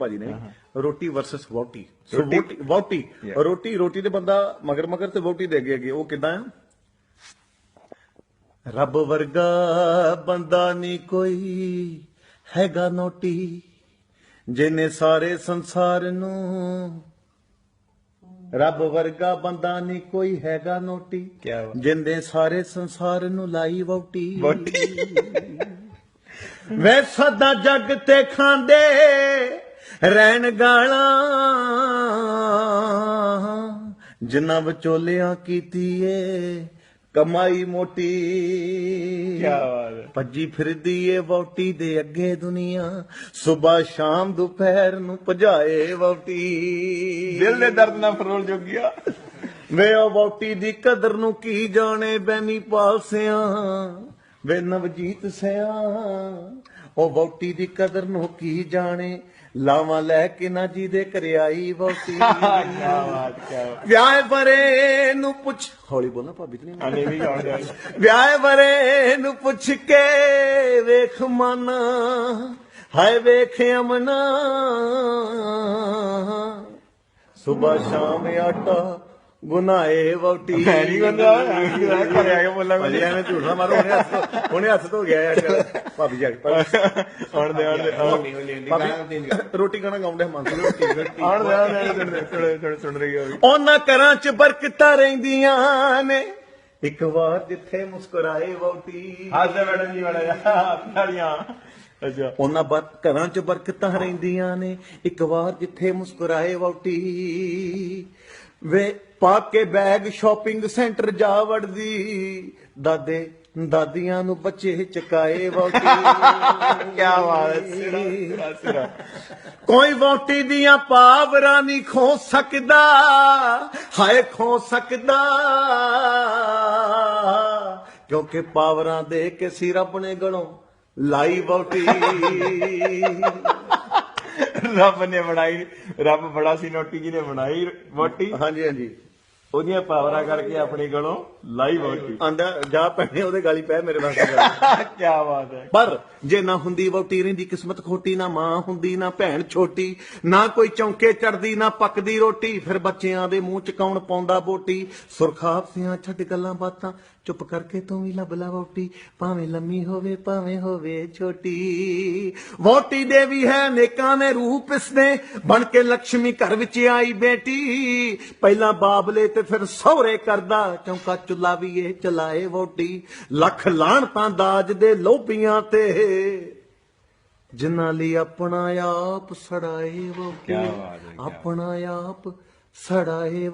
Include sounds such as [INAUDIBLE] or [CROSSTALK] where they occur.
ਭਾਜੀ ਨੇ ਰੋਟੀ ਵਰਸਸ ਵੋਟੀ ਸੋ ਰੋਟੀ- ਵੋਟੀ ਵੋਟੀ. ਰੋਟੀ ਰੋਟੀ ਤੇ ਬੰਦਾ ਮਗਰ ਮਗਰ ਤੇ ਵੋਟੀ ਦੇ ਅੱਗੇ ਅੱਗੇ ਉਹ ਕਿਦਾਂ ਆ ਰੱਬ ਵਰਗਾ ਬੰਦਾ ਨਹੀਂ ਕੋਈ ਹੈਗਾ ਨੋਟੀ ਜਿਨੇ ਸਾਰੇ ਸੰਸਾਰ ਨੂੰ ਰੱਬ ਵਰਗਾ ਬੰਦਾ ਨਹੀਂ ਕੋਈ ਹੈਗਾ ਨੋਟੀ। ਜਿੰਦੇ ਸਾਰੇ ਸੰਸਾਰ ਨੂੰ ਲਾਈ ਵੋਟੀ ਵਹੁਟੀ। ਵੇ [LAUGHS] ਸਦਾ ਜੱਗ ਤੇ ਖਾਂਦੇ ਰਹਿਣ ਗਾਲਾਂ। ਜਿਨ੍ਹਾਂ ਵਿਚੋਲਿਆਂ ਕੀਤੀ ਏ ਕਮਾਈ ਮੋਟੀ। ਕਿਆ ਬਾਤ। ਭੱਜੀ ਫਿਰਦੀ ਏ ਵੋਟੀ ਦੇ ਅੱਗੇ ਦੁਨੀਆ। ਸਵੇਰ ਸ਼ਾਮ ਦੁਪਹਿਰ ਨੂੰ ਭਜਾਏ ਵੋਟੀ ਦਿਲ ਦੇ ਦਰਦ ਨਾਲ ਫਰੋਲ ਜੋਗਿਆ। ਵੇ ਉਹ ਵੋਟੀ ਦੀ ਕਦਰ ਨੂੰ ਕੀ ਜਾਣੇ ਬੈਨੀ ਪਾਲਸਿਆਂ। ਵੇ ਨਵਜੀਤ ਸਿਆ। ਉਹ ਵੋਟੀ ਦੀ ਕਦਰ ਨੂੰ ਕੀ ਜਾਣੇ? ਲਾਵਾਂ ਲੈ ਕੇ ਨਾ ਜੀ ਦੇ ਘਰੇ ਆਈ ਵੋਟੀ [LAUGHS] ਕੀ ਬਾਤ ਵਿਆਹ ਬਰੇ ਨੂੰ ਪੁੱਛ। ਹੌਲੀ ਬੋਲਣਾ ਭਾਬੀ ਤੇ ਨਹੀਂ ਆਨੇ ਵੀ ਜਾਣ ਦੇ ਵਿਆਹ ਬਰੇ ਨੂੰ ਪੁੱਛ ਕੇ ਵੇਖ ਮਨ। ਹਾਏ ਵੇਖ ਅਮਨਾ। ਸਵੇਰ ਸ਼ਾਮ ਆਟਾ ਗੁਨਾਏ ਵੋਟੀ ਮੈਂ ਨਹੀਂ ਬੰਦਾ ਘਰੇ ਆ ਕੇ ਬੋਲਾਂ ਭਾਜੀ ਐਵੇਂ ਝੂਠ ਮਾਰੋ ਉਹਨੇ ਹੱਥ ਉਹਨੇ ਹੱਥ ਧੋ ਗਿਆ ਯਾਰ ਭਾਬੀ ਜਾ ਕੇ ਆਉਣ ਦੇ ਆਉਣ ਦੇ ਰੋਟੀ ਖਾਣਾ ਗਾਉਂਦੇ ਮਨ ਤੋਂ ਰੋਟੀ ਰੋਟੀ ਆਉਣ ਦੇ ਆਉਣ ਦੇ ਸੁਣ ਸੁਣ ਸੁਣ ਰਹੀ ਹੋਈ ਉਹਨਾਂ ਘਰਾਂ 'ਚ ਬਰਕਤਾਂ ਰਹਿੰਦੀਆਂ ਨੇ ਇੱਕ ਵਾਰ ਜਿੱਥੇ ਮੁਸਕਰਾਏ ਵੋਟੀ ਹਾਸੇ ਮੈਡਮ ਜੀ ਵਾਲਾ ਤਾੜੀਆਂ ਅੱਛਾ। ਉਹਨਾਂ ਬਰ ਘਰਾਂ 'ਚ ਬਰਕਤਾਂ ਰਹਿੰਦੀਆਂ ਨੇ। ਇੱਕ ਵਾਰ ਜਿੱਥੇ ਮੁਸਕਰਾਏ ਵੋਟੀ ਵੇ ਪਾ ਕੇ ਬੈਗ ਸ਼ਾਪਿੰਗ ਸੈਂਟਰ ਜਾ ਵੜਦੀ। ਦਾਦੇ ਦਾਦੀਆਂ ਨੂੰ ਬੱਚੇ ਚਕਾਏ ਵੋਟੀ [LAUGHS] ਕੀ ਬਾਤ ਹੈ ਕੋਈ ਵੋਟੀ ਦੀਆਂ ਪਾਵਰਾਂ ਨਹੀਂ ਖੋ ਸਕਦਾ। ਹਾਏ ਖੋ ਸਕਦਾ। ਕਿਉਂਕਿ ਪਾਵਰਾਂ ਦੇ ਕੇ ਸੀ ਰੱਬ ਨੇ ਗਲੋਂ ਲਾਈ ਵੋਟੀ ਰੱਬ ਨੇ ਬਣਾਈ ਰੱਬ ਬੜਾ ਸੀ ਨੋਟੀ ਜੀ ਨੇ ਬਣਾਈ ਵੋਟੀ ਹਾਂਜੀ ਹਾਂਜੀ। ਉਹਦੀਆਂ ਪਾਵਰਾਂ ਕਰਕੇ ਆਪਣੀ ਗਲੋਂ ਲਾਈ ਵੋਟੀ ਆਂਦਾ ਜਾ ਪੈਣੇ ਉਹਦੇ ਗਾਲੀ ਪੈ ਮੇਰੇ ਵਾਸਤੇ। ਕੀ ਬਾਤ ਹੈ। ਪਰ ਜੇ ਨਾ ਹੁੰਦੀ ਵੋਟੀ ਰਹਿੰਦੀ ਕਿਸਮਤ ਖੋਟੀ ਨਾ ਮਾਂ ਹੁੰਦੀ ਨਾ ਭੈਣ ਛੋਟੀ ਨਾ ਕੋਈ ਚੌਂਕੇ ਚੜਦੀ ਨਾ ਪੱਕਦੀ ਰੋਟੀ ਫਿਰ ਬੱਚਿਆਂ ਦੇ ਮੂੰਹ ਚ ਕੌਣ ਪਾਉਂਦਾ ਬੋਟੀ? ਸੁਰਖਾਬ ਸਿਆਂ ਛੱਡ ਗੱਲਾਂ ਬਾਤਾਂ ਚੁੱਪ ਕਰਕੇ ਤੂੰ ਵੀ ਲੱਭ ਲਾ ਵੋਟੀ। ਭਾਵੇਂ ਲੰਮੀ ਹੋਵੇ ਭਾਵੇਂ ਹੋਵੇ ਛੋਟੀ। ਵੋਟੀ ਦੇ ਵੀ ਹੈ ਨੇਕਾਂ ਨੇ ਰੂਪ ਇਸਨੇ ਬਣ ਕੇ ਲక్ష్ਮੀ ਘਰ ਵਿੱਚ ਆਈ ਬੇਟੀ। ਪਹਿਲਾਂ ਬਾਬਲੇ ਤੇ ਫਿਰ ਸਹੁਰੇ ਕਰਦਾ ਚੌਂਕਾ ਚੁੱਲਾ ਵੀ ਇਹ ਚਲਾਏ ਵੋਟੀ ਲੱਖ ਲਾਣ ਤਾਂ ਦਾਜ ਦੇ ਲੋਭੀਆਂ ਤੇ। ਜਿਨ੍ਹਾਂ ਲਈ ਆਪਣਾ ਆਪ ਸੜਾਏ ਵੋਟੀ ਆਪਣਾ ਆਪ ਸੜਾਏ